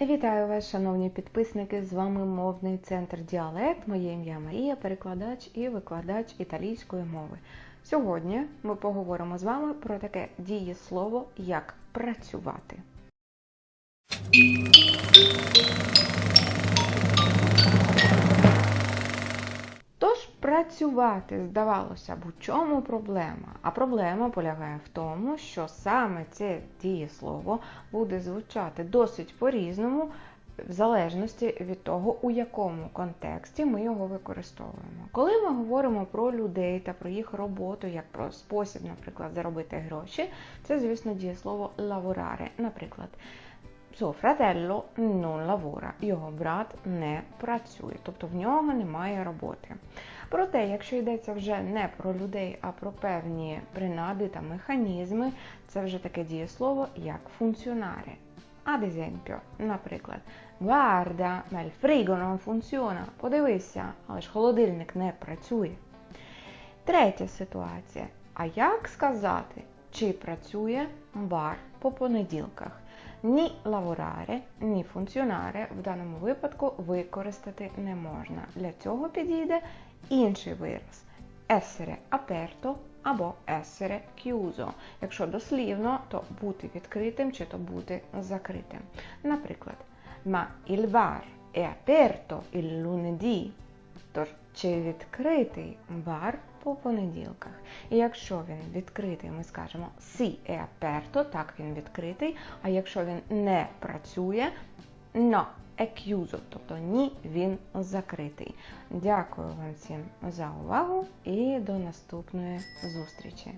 Вітаю вас, шановні підписники! З вами мовний центр Діалект. Моє ім'я Марія, перекладач і викладач італійської мови. Сьогодні ми поговоримо з вами про таке дієслово, як працювати. Працювати, здавалося б, у чому проблема? А проблема полягає в тому, що саме це дієслово буде звучати досить по-різному, в залежності від того, у якому контексті ми його використовуємо. Коли ми говоримо про людей та про їх роботу, як про спосіб, наприклад, заробити гроші, це, звісно, дієслово lavorare. Наприклад, suo fratello non lavora, його брат не працює, тобто в нього немає роботи. Проте, якщо йдеться вже не про людей, а про певні принади та механізми, це вже таке дієслово як функціонаре. Ad esempio, наприклад, guarda, ma il frigo non funziona. Подивися, але ж холодильник не працює. Третя ситуація. А як сказати, чи працює бар по понеділках? Ні lavorare, ні funzionare в даному випадку використати не можна. Для цього підійде інший вираз essere aperto або essere chiuso. Якщо дослівно, то бути відкритим чи то бути закритим. Наприклад, ma il bar è aperto il lunedì. Тож, чи відкритий бар по понеділках? І якщо він відкритий, ми скажемо sì è aperto, так він відкритий. А якщо він не працює, no è chiuso, тобто ні, він закритий. Дякую вам всім за увагу і до наступної зустрічі!